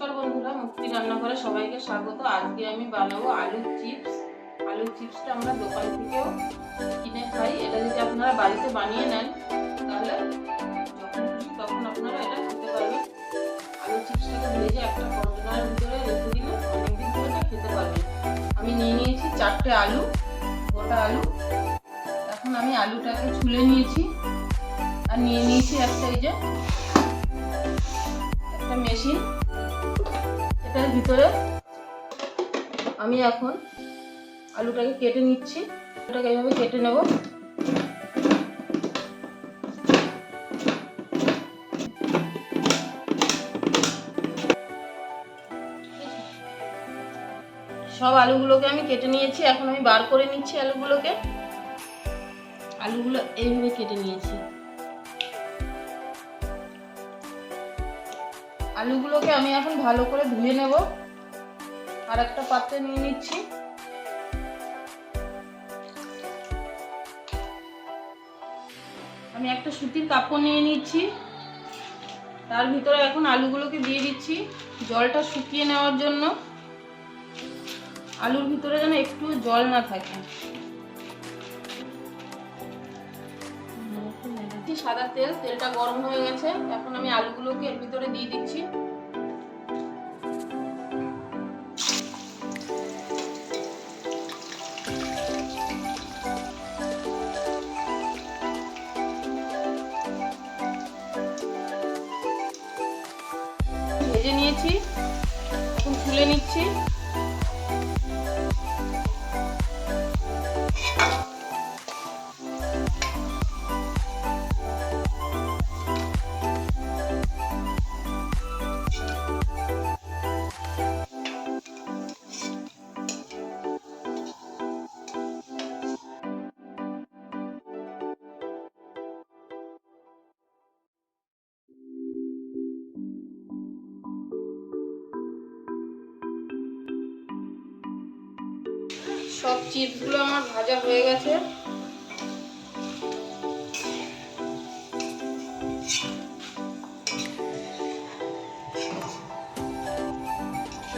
রান্নাঘরে সবাইকে স্বাগত। আজকে আমি বানাবো আলুর চিপস। আলুর চিপসটা আমরা দোকান থেকেও কিনে খাই। এটা যদি আপনারা বাড়িতে বানিয়ে নেন, তাহলে তখন আপনারা এটা খেতে পারবেন। আলুর চিপসটাকে ভেজে একটা কন্টেনারের ভিতরে রেখে দিলে অনেকদিন ধরে এটা খেতে পারবেন। আমি নিয়ে নিয়েছি চারটে আলু, গোটা আলু। এখন আমি আলুটাকে ছুলে নিয়েছি। আর নিয়ে নিয়েছি একটা এই যে, একটা মেশিন। এটার ভিতরে আমি এখন আলুটাকে কেটে নিচ্ছি। আলুটাকে এইভাবে কেটে নেব। সব আলুগুলোকে আমি কেটে নিয়েছি। এখন আমি বার করে নিচ্ছি আলুগুলোকে। আলুগুলো এইভাবে কেটে নিয়েছি। আলুগুলোকে আমি এখন ভালো করে ধুয়ে নেব। আর একটা পাত্রে নিয়ে নিচ্ছি। আমি একটা সুতির কাপড় নিয়ে নিচ্ছি। তার ভিতরে এখন আলুগুলোকে দিয়ে দিচ্ছি জলটা শুকিয়ে নেওয়ার জন্য। আলুর ভিতরে যেন একটু জল না থাকে। সাদা তেল, তেলটা গরম হয়ে গেছে। এখন আমি আলুগুলোকে এর ভিতরে দিয়ে দিচ্ছি। ভেজে নিয়েছি। এখন তুলে নিচ্ছি। সব চিপসগুলো আমার ভাজা হয়ে গেছে।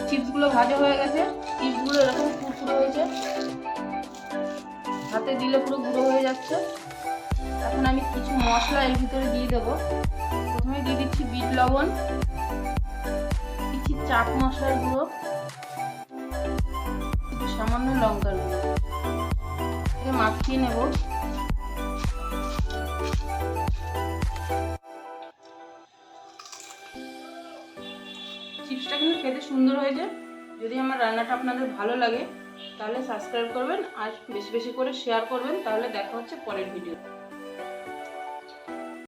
চিপসগুলো ভাজা হয়ে গেছে। চিপসগুলো এরকম কুরকুরে হয়েছে। হাতে দিলে পুরো গুঁড়ো হয়ে যাচ্ছে। এখন আমি কিছু মশলা এর ভিতরে দিয়ে দেবো। প্রথমে দিয়ে দিচ্ছি বিট লবণ, দিচ্ছি চাট মশলার গুঁড়ো। সামান্য লঙ্কা গুঁড়ো মাখিয়ে নেব। চিপসটা কিন্তু খেতে সুন্দর হয়েছে। যদি আমার রান্নাটা আপনাদের ভালো লাগে, তাহলে সাবস্ক্রাইব করবেন আর বেশি বেশি করে শেয়ার করবেন। তাহলে দেখা হচ্ছে পরের ভিডিও